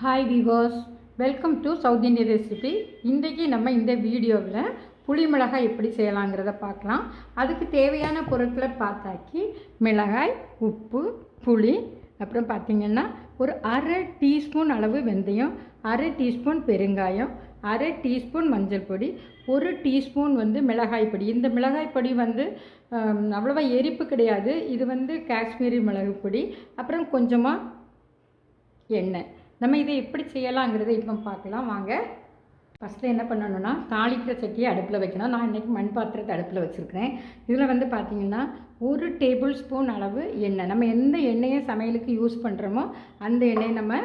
Hi viewers welcome to south Indian recipe இன்றைக்கி நம்ம இந்த வீடியோவில் புளி மிளகாய் எப்படி செய்யலாங்கிறத பார்க்கலாம். அதுக்கு தேவையான பொருட்களை பார்த்தாக்கி மிளகாய் உப்பு புளி அப்புறம் பார்த்திங்கன்னா ஒரு அரை டீஸ்பூன் அளவு வெந்தயம் அரை டீஸ்பூன் பெருங்காயம் அரை டீஸ்பூன் மஞ்சள் பொடி ஒரு டீஸ்பூன் வந்து மிளகாய் பொடி. இந்த மிளகாய் பொடி வந்து அவ்வளோவா எரிப்பு கிடையாது. இது வந்து காஷ்மீரி மிளகு பொடி அப்புறம் கொஞ்சமாக எண்ணெய். நம்ம இதை எப்படி செய்யலாங்கிறத இப்போ பார்க்கலாம். வாங்க. ஃபஸ்ட்டு என்ன பண்ணணும்னா தாளிக்கிற சட்டியை அடுப்பில் வைக்கணும். நான் இன்றைக்கி மண் பாத்திரத்தை அடுப்பில் வச்சுருக்கிறேன். இதில் வந்து பார்த்திங்கன்னா ஒரு டேபிள் ஸ்பூன் அளவு எண்ணெய். நம்ம எந்த எண்ணெயை சமையலுக்கு யூஸ் பண்ணுறோமோ அந்த எண்ணெயை நம்ம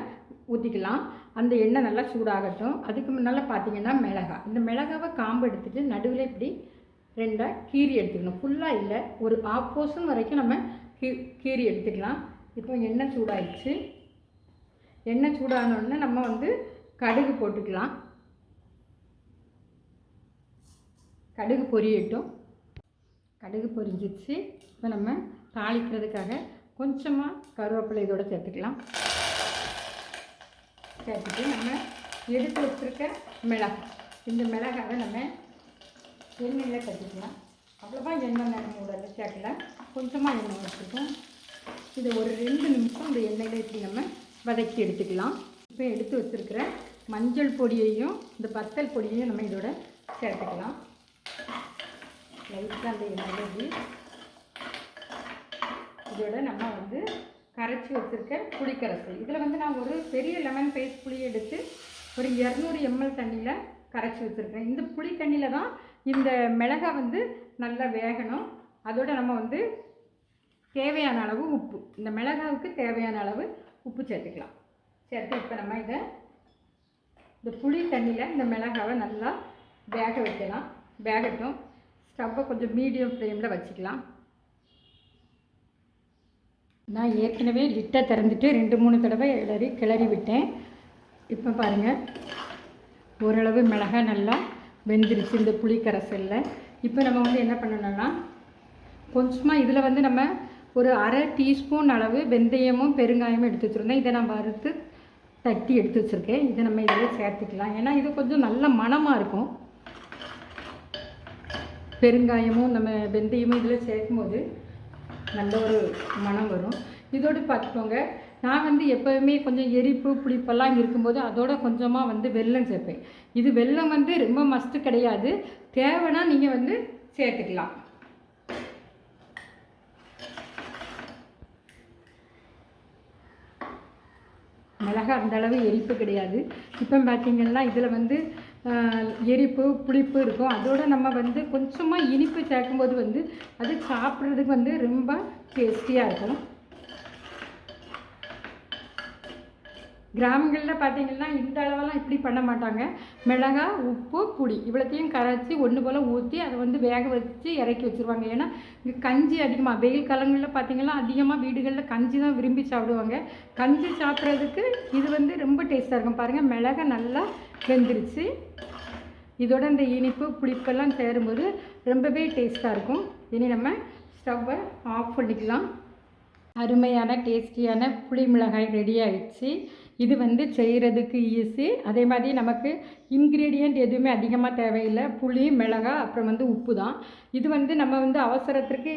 ஊற்றிக்கலாம் அந்த எண்ணெய் நல்லா சூடாகட்டும். அதுக்கு முன்னால் பார்த்தீங்கன்னா மிளகாய் இந்த மிளகாவை காம்பு எடுத்துகிட்டு நடுவில் இப்படி ரெண்டாக கீரி எடுத்துக்கணும். ஃபுல்லாக இல்லை ஒரு ஆப்போசன் வரைக்கும் நம்ம கீ கீரி எடுத்துக்கலாம். இப்போ எண்ணெய் சூடாயிடுச்சு. எண்ணெய் சூடானோடனே நம்ம வந்து கடுகு போட்டுக்கலாம். கடுகு பொரியட்டும். கடுகு பொரிஞ்சிச்சு. இப்போ நம்ம தாளிக்கிறதுக்காக கொஞ்சமாக கருவேப்பிலை இதோட சேர்த்துக்கலாம். சேர்த்துட்டு நம்ம எடுத்து வச்சுருக்க மிளகாய். இந்த மிளகாவை நம்ம எண்ணெயில் கட்டிக்கலாம் அவ்வளோவா எண்ணெய் நேரம் உடல சேர்க்கல. கொஞ்சமாக எண்ணெய் வச்சுருக்கோம் இதை ஒரு ரெண்டு நிமிஷம் இந்த எண்ணெயில் இப்படி நம்ம வதக்கி எடுத்துக்கலாம். இப்போ எடுத்து வச்சுருக்கிற மஞ்சள் பொடியையும் இந்த பத்தல் பொடியையும் நம்ம இதோட சேர்த்துக்கலாம். லைட்டாக அந்த மிளகு இதோட நம்ம வந்து கரைச்சி வச்சுருக்க புளிக்கரைசல். இதில் வந்து நான் ஒரு பெரிய லெமன் பேஸ்ட் புளி எடுத்து ஒரு இரநூறு எம்எல் தண்ணியில் கரைச்சி வச்சுருக்கேன். இந்த புளி தண்ணியில் தான் இந்த மிளகாய் வந்து நல்லா வேகணும். அதோட நம்ம வந்து தேவையான அளவு உப்பு. இந்த மிளகாவுக்கு தேவையான அளவு உப்பு சேர்த்துக்கலாம். சேர்த்து இப்போ நம்ம இதை இந்த புளி தண்ணியில் இந்த மிளகாவை நல்லா வேக வைக்கலாம். வேகட்டும். ஸ்டவ்வை கொஞ்சம் மீடியம் ஃப்ளேமில் வச்சுக்கலாம். நான் ஏற்கனவே லிட்டை திறந்துட்டு ரெண்டு மூணு தடவை கிளறி கிளறி விட்டேன். இப்போ பாருங்கள் ஓரளவு மிளகாய் நல்லா வெந்துருச்சு இந்த புளி கரைசலில் இப்போ நம்ம வந்து என்ன பண்ணணும்னா கொஞ்சமாக இதில் வந்து நம்ம ஒரு அரை டீஸ்பூன் அளவு வெந்தயமும் பெருங்காயமும் எடுத்து வச்சுருந்தேன். இதை நான் வறுத்து தட்டி எடுத்து வச்சுருக்கேன். இதை நம்ம இதில் சேர்த்துக்கலாம். ஏன்னா இது கொஞ்சம் நல்ல மணமாக இருக்கும். பெருங்காயமும் நம்ம வெந்தயமும் இதில் சேர்க்கும்போது நல்ல ஒரு மனம் வரும். இதோடு பார்த்துக்கோங்க. நான் வந்து எப்போவுமே கொஞ்சம் எரிப்பு புளிப்பெல்லாம் இருக்கும்போது அதோட கொஞ்சமாக வந்து வெல்லம் சேர்ப்பேன். இது வெல்லம் வந்து ரொம்ப மஸ்ட்டு கிடையாது. தேவைன்னா நீங்கள் வந்து சேர்த்துக்கலாம். மிளகா அந்தளவு எரிப்பு கிடையாது. இப்போ பார்த்திங்கன்னா இதில் வந்து எரிப்பு புளிப்பு இருக்கும். அதோட நம்ம வந்து கொஞ்சமாக இனிப்பு சேர்க்கும்போது வந்து அது சாப்பிட்றதுக்கு வந்து ரொம்ப டேஸ்டியாக இருக்கும். கிராமங்களில் பார்த்தீங்கன்னா இந்த அளவெல்லாம் இப்படி பண்ண மாட்டாங்க. மிளகாய் உப்பு புளி. இவ்வளோத்தையும் கரைச்சி ஒன்று போல் ஊற்றி அதை வந்து வேக வச்சு இறக்கி வச்சுருவாங்க. ஏன்னா இங்கே கஞ்சி அதிகமாக வெயில் காலங்களில் பார்த்தீங்கன்னா அதிகமாக வீடுகளில் கஞ்சி தான் விரும்பி சாப்பிடுவாங்க. கஞ்சி சாப்பிட்றதுக்கு இது வந்து ரொம்ப டேஸ்ட்டாக இருக்கும். பாருங்கள் மிளகாய் நல்லா வெந்துருச்சு. இதோட இந்த இனிப்பு புளிப்பெல்லாம் சேரும்போது ரொம்பவே டேஸ்ட்டாக இருக்கும். இனி நம்ம ஸ்டவ்வை ஆஃப் பண்ணிக்கலாம். அருமையான டேஸ்டியான புளி மிளகாய் ரெடி ஆயிடுச்சு. இது வந்து செய்கிறதுக்கு ஈஸி அதே மாதிரி நமக்கு இன்க்ரீடியண்ட் எதுவுமே அதிகமாக தேவையில்லை. புளி மிளகா அப்புறம் வந்து உப்பு தான் இது வந்து நம்ம வந்து அவசரத்திற்கு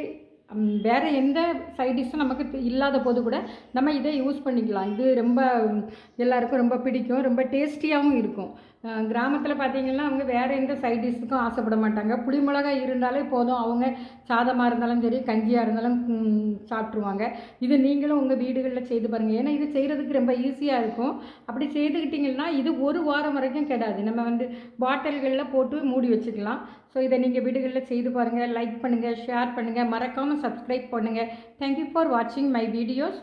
வேறு எந்த சைட் டிஷ்ஷும் நமக்கு இல்லாத போது கூட நம்ம இதை யூஸ் பண்ணிக்கலாம். இது ரொம்ப எல்லாருக்கும் ரொம்ப பிடிக்கும். ரொம்ப டேஸ்டியாகவும் இருக்கும். கிராமத்தில் பார்த்தீங்கன்னா அவங்க வேறு எந்த சைட் டிஷ்ஷுக்கும் ஆசைப்பட மாட்டாங்க. புளி மிளகாய் இருந்தாலே போதும். அவங்க சாதமாக இருந்தாலும் சரி கஞ்சியாக இருந்தாலும் சாப்பிட்ருவாங்க இது நீங்களும் உங்கள் வீடுகளில் செய்து பாருங்கள் ஏன்னா இது செய்கிறதுக்கு ரொம்ப ஈஸியாக இருக்கும். அப்படி செய்துக்கிட்டிங்கன்னா இது ஒரு வாரம் வரைக்கும் கிடையாது நம்ம வந்து பாட்டில்களில் போட்டு மூடி வச்சுக்கலாம். ஸோ இதை நீங்கள் வீடுகளில் செய்து பாருங்கள் லைக் பண்ணுங்கள் ஷேர் பண்ணுங்கள் மறக்காமல் மறக்காமல் சப்ஸ்கிரைப் பண்ணுங்கள் தேங்க்யூ ஃபார் வாட்சிங் மை வீடியோஸ்